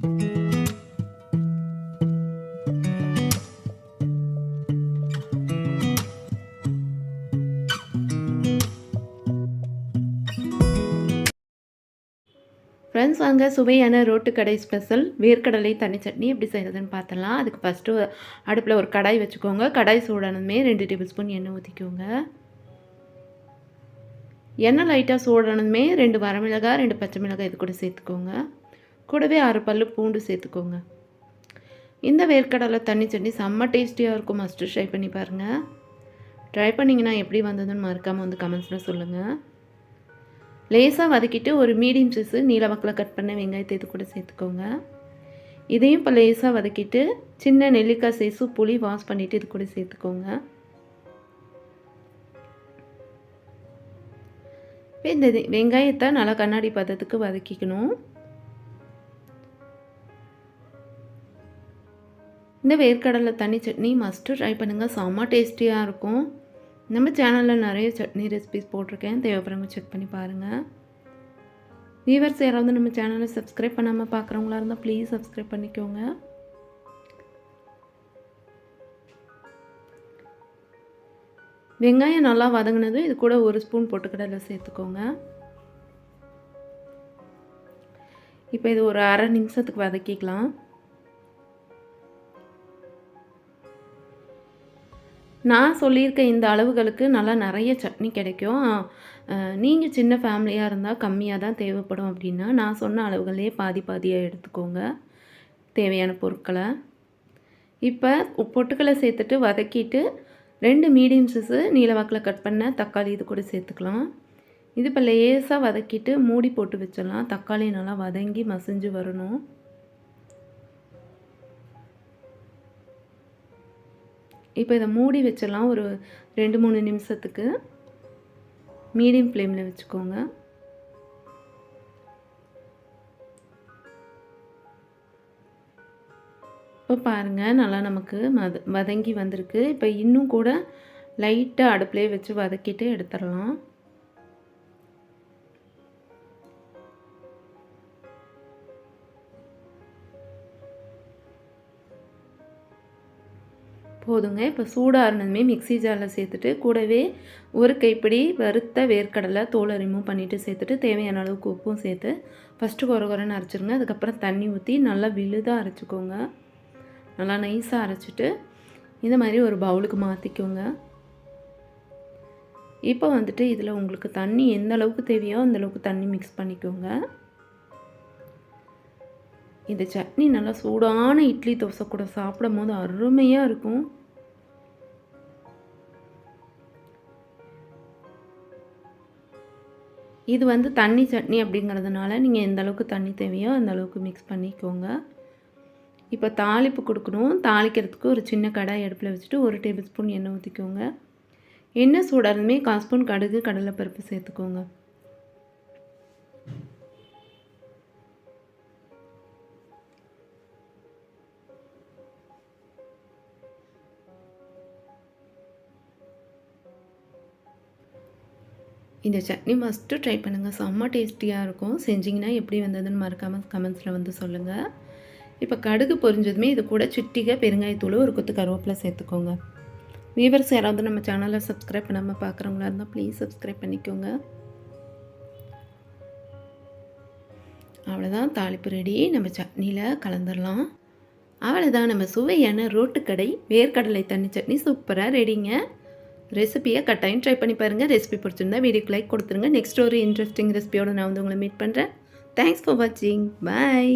Friends வாங்க. சுவையான road கடை ஸ்பெஷல் வேர்க்கடலை தண்ணி சட்னி எப்படி செய்கிறதுன்னு பார்த்தலாம் அதுக்கு ஃபஸ்ட்டு அடுப்பில் ஒரு கடாய் வச்சுக்கோங்க. கடாய் சூடானதுமே ரெண்டு டேபிள் ஸ்பூன் எண்ணெய் ஊற்றிக்கோங்க எண்ணெய் லைட்டாக சூடானதுமே ரெண்டு வரமிளகாய் ரெண்டு பச்சை மிளகாய் இது கூட சேர்த்துக்கோங்க. கூடவே ஆறு பல்லு பூண்டு சேர்த்துக்கோங்க. இந்த வேர்க்கடலை தண்ணி சட்னி செம்ம டேஸ்டியாக இருக்கும். மஸ்ட்டு ட்ரை பண்ணி பாருங்கள் ட்ரை பண்ணிங்கன்னா எப்படி வந்ததுன்னு மறக்காமல் வந்து கமெண்ட்ஸில் சொல்லுங்கள் லேசாக வதக்கிட்டு ஒரு மீடியம் சைஸு நீளமக்கில் கட் பண்ண வெங்காயத்தை இது கூட சேர்த்துக்கோங்க. இதையும் இப்போ லேசாக வதக்கிட்டு சின்ன நெல்லிக்காய் சைஸு புளி வாஷ் பண்ணிவிட்டு இது கூட சேர்த்துக்கோங்க. இப்போ இந்த வெங்காயத்தை நல்லா கண்ணாடி பதத்துக்கு வதக்கிக்கணும். இந்த வேர்க்கடலை தண்ணி சட்னி மஸ்ட்டு ட்ரை பண்ணுங்கள் செம்ம டேஸ்டியாக இருக்கும். நம்ம சேனலில் நிறைய சட்னி ரெசிபிஸ் போட்டிருக்கேன். தேவைப்படுறவங்க செக் பண்ணி பாருங்கள் வியூவர்ஸ் யாராவது நம்ம சேனலை சப்ஸ்கிரைப் பண்ணாமல் பார்க்குறவங்களா இருந்தால் ப்ளீஸ் சப்ஸ்கிரைப் பண்ணிக்கோங்க. வெங்காயம் நல்லா வதங்கினதும் இது கூட ஒரு ஸ்பூன் பொட்டுக்கடலை சேர்த்துக்கோங்க. இப்போ இது ஒரு அரை நிமிஷத்துக்கு வதக்கிக்கலாம். நான் சொல்லியிருக்க இந்த அளவுகளுக்கு நல்லா நிறைய சட்னி கிடைக்கும். நீங்கள் சின்ன ஃபேமிலியாக இருந்தால் கம்மியாக தான் தேவைப்படும் அப்படின்னா நான் சொன்ன அளவுகளே பாதி பாதியாக எடுத்துக்கோங்க. தேவையான பொருட்களை. இப்போ பொட்டுக்களை சேர்த்துட்டு வதக்கிட்டு ரெண்டு மீடியம் சைஸு நீளவாக்கில் கட் பண்ண தக்காளி இது கூட சேர்த்துக்கலாம். இது இப்போ லேசாக வதக்கிட்டு மூடி போட்டு வச்சிடலாம். தக்காளி நல்லா வதங்கி மசிஞ்சு வரணும். இப்போ இதை மூடி வச்சிடலாம் ஒரு ரெண்டு மூணு நிமிஷத்துக்கு. மீடியம் ஃப்ளேமில் வச்சுக்கோங்க. இப்போ பாருங்கள் நல்லா நமக்கு மத வதங்கி வந்திருக்கு. இப்போ இன்னும் கூட லைட்டாக அடுப்புலேயே வச்சு வதக்கிட்டு எடுத்துடலாம். போதுங்க. இப்போ சூடாக இருந்ததுமே மிக்ஸி ஜாரில் சேர்த்துட்டு கூடவே ஒரு கைப்பிடி வறுத்த வேர்க்கடலை தோலை ரிமூவ் பண்ணிவிட்டு சேர்த்துட்டு தேவையான அளவுக்கு உப்பும் சேர்த்து ஃபஸ்ட்டு குறை குறைன்னு அரைச்சிருங்க. அதுக்கப்புறம் தண்ணி ஊற்றி நல்லா விழுதாக அரைச்சிக்கோங்க. நல்லா நைஸாக அரைச்சிட்டு இந்த மாதிரி ஒரு பவுலுக்கு மாற்றிக்கோங்க இப்போ வந்துட்டு இதில் உங்களுக்கு தண்ணி எந்த அளவுக்கு தேவையோ அந்த அளவுக்கு தண்ணி மிக்ஸ் பண்ணிக்கோங்க. இந்த சட்னி நல்லா சூடான இட்லி தோசை கூட சாப்பிடும் போது அருமையாக இருக்கும். இது வந்து தண்ணி சட்னி அப்படிங்கிறதுனால நீங்கள் எந்த அளவுக்கு தண்ணி தேவையோ அந்த அளவுக்கு மிக்ஸ் பண்ணிக்கோங்க. இப்போ தாளிப்பு கொடுக்கணும். தாளிக்கிறதுக்கு ஒரு சின்ன கடாய் அடுப்பில் வச்சுட்டு ஒரு டேபிள் ஸ்பூன் எண்ணெய் ஊற்றிக்கோங்க எண்ணெய் சூடாதுமே கால் ஸ்பூன் கடுகு கடலைப்பருப்பு சேர்த்துக்கோங்க. இந்த சட்னி மஸ்ட்டு ட்ரை பண்ணுங்கள் செம்ம டேஸ்டியாக இருக்கும். செஞ்சிங்கன்னா எப்படி வந்ததுன்னு மறக்காமல் கமெண்ட்ஸில் வந்து சொல்லுங்கள் இப்போ கடுகு பொரிஞ்சதுமே இது கூட சிட்டிகை பெருங்காயத்தூள் ஒரு கொத்து கருவேப்பிலை சேர்த்துக்கோங்க. வீவர்ஸ் யாராவது நம்ம சேனலை சப்ஸ்கிரைப் பண்ணாமல் பார்க்குறவங்களா இருந்தால் ப்ளீஸ் சப்ஸ்கிரைப் பண்ணிக்கோங்க. அவ்வளோதான் தாளிப்பு ரெடி நம்ம சட்னியில் கலந்துடலாம் அவ்வளோதான் நம்ம சுவையான ரோட்டுக்கடை வேர்க்கடலை தண்ணி சட்னி சூப்பராக ரெடிங்க ரெசிபியை கட்டாயம் ட்ரை பண்ணி பாருங்கள் ரெசிபி பிடிச்சிருந்தா வீடியோக்கு லைக் கொடுத்துருங்க. நெக்ஸ்ட் ஒரு இன்ட்ரெஸ்டிங் ரெசிபியோடு நான் வந்து உங்களை மீட் பண்ணுறேன் தேங்க்ஸ் ஃபார் வாட்சிங் பாய்